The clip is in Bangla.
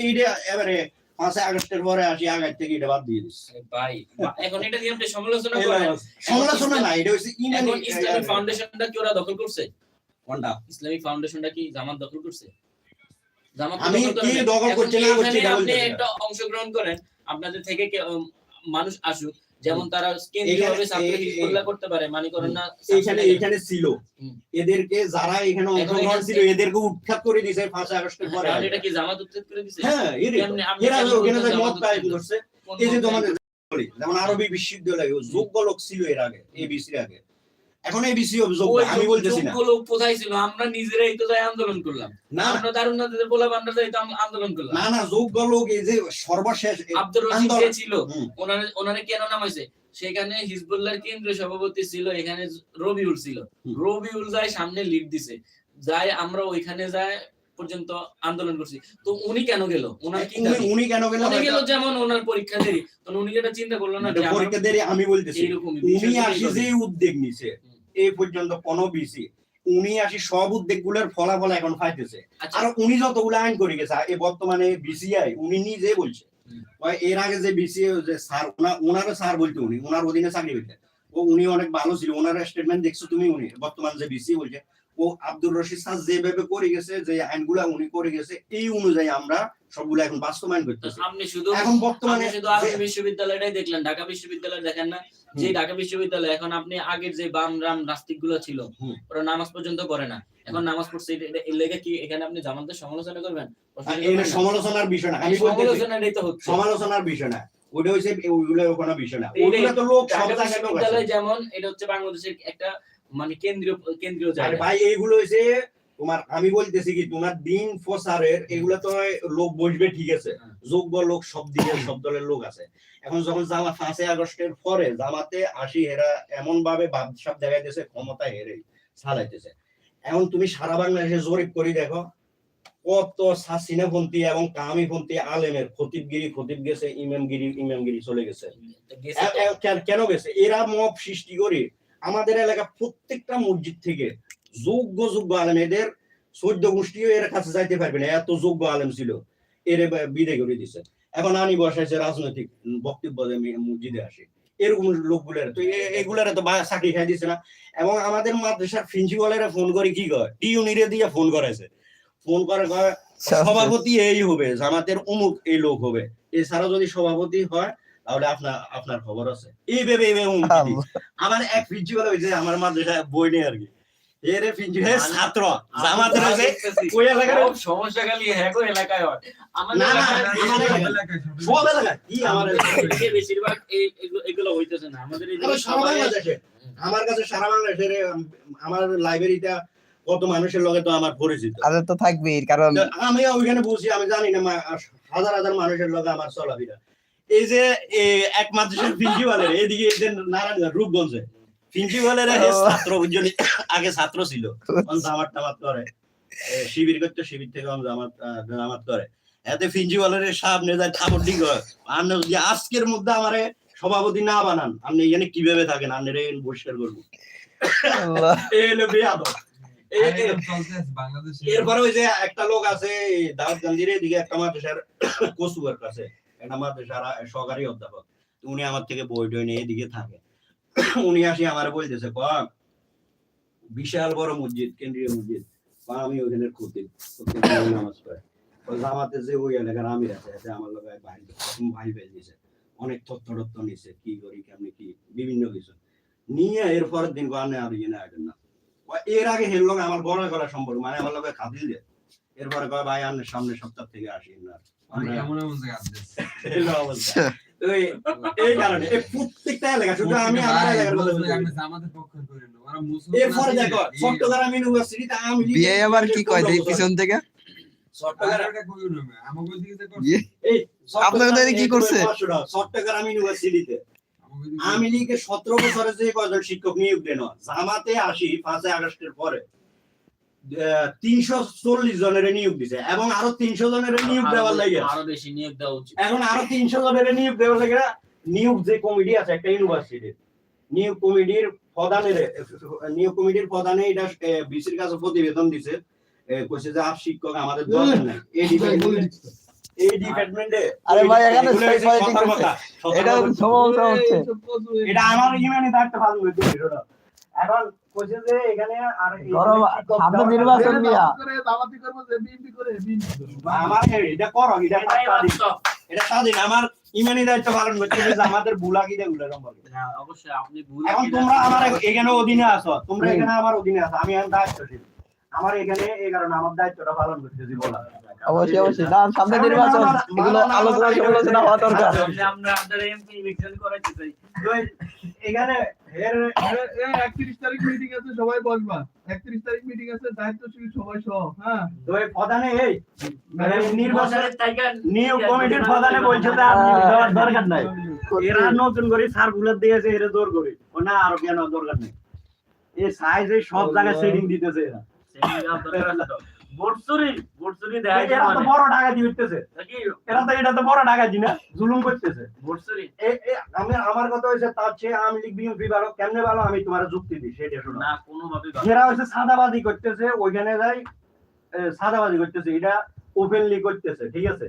এইটা এবারে পাঁচই আগস্টের পরে আসি আগার থেকে এটা বাদ দিয়ে দিচ্ছে ভাই এখন এটা দিয়ে আপনি সমালোচনা করেন। সমালোচনা না এটা হচ্ছে এখন ইসলামিক ফাউন্ডেশনটা কি ওরা দখল করছে? কোনটা? ইসলামিক ফাউন্ডেশনটা কি জামাত দখল করছে? জামাত আমি দখল করে দখল করছে না করছে আপনি একটা অংশগ্রহণ করেন আপনাদের থেকে মানুষ আসুক। যেমন তারা কেন্দ্রীয়ভাবে ছাত্র হিজবুল্লাহ করতে পারে মানে করেন না এখানে এখানে ছিল। এদেরকে যারা এখানে অংশগ্রহণ ছিল এদেরকে উৎখাত করে দিয়েছে পাঁচ আগস্টের পরে। তাহলে এটা কি জামাত উৎখাত করে দিছে? হ্যাঁ এরা ওখানে যে মত পায় করছে এই যে তোমাদের যেমন আরবি বিশ্ববিদ্যালয় যোগ্য লোক ছিল এর আগে এবিসির আগে। এখন ওই আমি বলতেছি না। লোক কোথায় ছিল? আমরা নিজেরাই তো যাই আন্দোলন করলাম। না আমরা দারুণাদের বলে আমরা যাই তো আন্দোলন করলাম। না না যোগ্য লোক এই যে সর্বশেষ আব্দুর রশিদ ছিল? ওনারে ওনারে কেন নামাইছে সেখানে হিজবুল্লাহর কেন্দ্রীয় সভাপতি ছিল এখানে রবিউল ছিল। রবিউল যায় সামনে লিড দিছে। যায় আমরা ওইখানে যায় পর্যন্ত আন্দোলন করছি। তো উনি কেন গেল? ওনার কি উনি কেন গেল? উনি গেল যেমন ওনার পরীক্ষা দেরি। তো উনি এটা চিন্তা করল না পরীক্ষা দেরি আমি বলতেছি। উনি আসি যে উদ্যোগ নিছে। এই পর্যন্ত কোন বিসি উনি আসি সব উদ্যোগগুলোর ফলাফল এখন পাইতেছে। আচ্ছা, আর উনি যতগুলো আইন করে গেছে এই বর্তমানে বিসিআই উনি নিজে বলছে। এর আগে যে বিসি যে স্যার ওনারও স্যার বলতে উনি ওনার অধীনে চাকরি হইতে। ও উনি অনেক ভালো ছিল ওনার স্টেটমেন্ট দেখছ তুমি উনি বর্তমান যে বিসি বলছে ও আব্দুর রশিদ স্যার যেভাবে করে গেছে যে আইনগুলা উনি করে গেছে এই অনুযায়ী আমরা সবগুলো এখন বাস্তবায়ন করতেছি। আপনি শুধু এখন বর্তমানে শুধু আরবি বিশ্ববিদ্যালয়টাই দেখলেন ঢাকা বিশ্ববিদ্যালয় দেখেন না? যে ঢাকা বিশ্ববিদ্যালয় এখন আপনি আগের যে বাম রাম নাস্তিকগুলো ছিল ওরা নামাজ পর্যন্ত করে না। এখন নামাজ পড়ছে এর লেগে কি এখানে আপনি জামাতের সমালোচনা করবেন? সমালোচনার বিষয় না আমি সমালোচনাটাই তো হচ্ছে। সমালোচনার বিষয় না ওটা হচ্ছে ওইগুলো কোনো বিষয় না। ওইগুলো তো লোক সব জায়গায় যেমন এটা হচ্ছে বাংলাদেশের একটা মানে কেন্দ্রীয় কেন্দ্রীয় জায়গা। ভাই এইগুলো হচ্ছে তোমার আমি বলতেছি কি তোমার দিন প্রচারের এগুলো তো লোক বসবে ঠিক আছে। যোগ্য লোক সব দিকে সব দলের লোক আছে। এখন যখন জামা পাঁচই আগস্টের পরে জামাতে আসি এরা এমন ভাবে ভাবসাব দেখাইতেছে ক্ষমতা হেরে চালাইতেছে। এখন তুমি সারা বাংলাদেশে জরিপ করে দেখো কত সাসিনাপন্থী এবং কামিপন্থী আলেমের খতিবগিরি খতিব গেছে ইমামগিরি ইমামগিরি চলে গেছে। কেন গেছে? এরা মব সৃষ্টি করে আমাদের এলাকা প্রত্যেকটা মসজিদ থেকে যোগ্য যোগ্য আলেম এদের চোদ্দ গোষ্ঠীও এর কাছে যাইতে পারবে না এত যোগ্য আলেম ছিল। এর বিদায় করে দিছে। এখন আনি বসাইছে রাজনৈতিক বক্তব্য মসজিদে আসি। এরকম লোকগুলোর তো এগুলার তো চাকরি খাই দিছে না। এবং আমাদের মাদ্রাসার প্রিন্সিপালেরা ফোন করে কি কয়? টিউনিরে দিয়ে ফোন করেছে ফোন করে কয় সভাপতি এই হবে জামাতের অমুক এই লোক হবে। এছাড়া যদি সভাপতি হয় তাহলে আপনার আপনার খবর আছে। এই এইভাবে আমার এক প্রিন্সিপাল হয়েছে আমার মাদ্রাসা বই নেই আর কি। এর প্রিন্সিপাল ছাত্র জামাতের দেখতেছি, ওই এলাকার সমস্যা খালি হ্যাঁ এলাকায় হয়। আমাদের না, না, এলাকায়- আমার এলাকায়। কি আমার এলাকায়? বেশিরভাগ এই এগুলো- হইতেছে না। আমাদের আমার সারা বাংলাদেশে। আমার কাছে সারা বাংলাদেশের আমার লাইব্রেরিটা কত মানুষের লগে তো আমার পরিচিত। তাদের তো থাকবেই কারণ আমি ওইখানে বসি আমি জানি না মা- হাজার হাজার মানুষের লগে আমার চলাফেরা। এই যে এক মাদ্রাসার প্রিন্সিপালের এদিকে নারায়ণ রূপগঞ্জে প্রিন্সিপালের ছাত্র বুঝলি আগে ছাত্র ছিল। জামাত টামাত করে। শিবির করতে শিবির থেকে জামাত জামাত করে। এতে প্রিন্সিপালের সামনে যায় হয় যদি আজকের মধ্যে আমারে সভাপতি না বানান আপনি এখানে কীভাবে থাকেন? আপনি বহিষ্কার করব। এই হলো বেয়াদব। এরপরে ওই যে একটা লোক আছে দাউদ গান্ধীর এদিকে একটা মাদ্রাসার কসুয়ার কাছে অধ্যাপক, উনি আমার থেকে বই টই নিয়ে এদিকে থাকে। উনি আসি আমার বলতেছে, ক, বিশাল বড় মসজিদ, কেন্দ্রীয় মসজিদ, বা আমি নামাজ পড়ে। অনেক তথ্য নিছে, কি করি, কেমনি কি, বিভিন্ন কিছু। নিয়ে এর পরের দিন না এর আগে আমার বড় সম্পর্ক মানে আমার লোকে খাতিল দিয়ে এরপরে ভাই আনের সামনে সপ্তাহ থেকে আসি না আমি বিয়ে আবার কি কয় পিছন থেকে? করছে, আপনাদের কি করছে? চট্টগ্রাম ইউনিভার্সিটিতে। আমি লিগে সতেরো বছরে যে কয়জন শিক্ষক নিয়োগ দেন জামাতে আসি পাঁচই আগস্টের পরে। তিনশো চল্লিশ জনের নিয়োগ দিছে এবং আরও তিনশো জনের নিয়োগ দেওয়ার লাগে আরও বেশি নিয়োগ দেওয়া উচিত। এখন আরও তিনশো জনের নিয়োগ দেওয়ার লাগে নিয়োগ যে কমিটি আছে একটা ইউনিভার্সিটির নিয়োগ কমিটির প্রধানের নিয়োগ কমিটির প্রধানে এটা বিসির কাছে প্রতিবেদন দিছে। কইছে যে আপ শিক্ষক আমাদের দরকার নাই। এই ডিপার্টমেন্টে এই ডিপার্টমেন্টে আরে ভাই, এখানে এটা হচ্ছে। এটা আমার ইমানি ওটা। এখন কইছে যে এখানে আর সামনে নির্বাচন নিয়া আমার এটা করো এটা এটাই এটা স্বাধীন আমার ইমানি দায়িত্ব পালন করতে হবে যে আমাদেরগুলো সম্পর্কে অবশ্যই আপনি ভুল এখন তোমরা আমার এখানে অধীনে আছো তোমরা এখানে আমার অধীনে আছো আমি এখন দায়িত্বশীল আমার এখানে এই কারণে আমার দায়িত্বটা পালন করতেছি বলা অবশ্যই অবশ্যই না সামনে নির্বাচন এগুলো আলোচনা সমালোচনা হওয়া দরকার আমরা এমপি ইলেকশন করাইতে চাই এখানে এর একত্রিশ তারিখ মিটিং আছে সবাই বসবা। একত্রিশ তারিখ মিটিং আছে দায়িত্বশীল সবাই সহ হ্যাঁ? তো এই প্রধানে এই মানে নির্বাচনের নিয়োগ কমিটির প্রধানে বলছে যে আপনি দেওয়ার দরকার নাই। এরা নতুন করে সার্কুলার দিয়েছে এরা জোর করে। ও না আর কেন দরকার নেই। এই সাইজে সব জায়গায় সেটিং দিতেছে এরা। বটসুরি বটসুরি দেখা এরা তো বড় টাকা দিয়ে এরা তো এটা তো বড় টাকা না জুলুম করতেছে। বটসুরি আমি আমার কথা হয়েছে তার চেয়ে আওয়ামী লীগ বিএনপি ভালো কেমনে ভালো আমি তোমার যুক্তি দিই সেটা শোনো। না কোনো এরা হচ্ছে সাদাবাজি করতেছে ওইখানে যাই সাদাবাজি করতেছে এটা ওপেনলি করতেছে ঠিক আছে?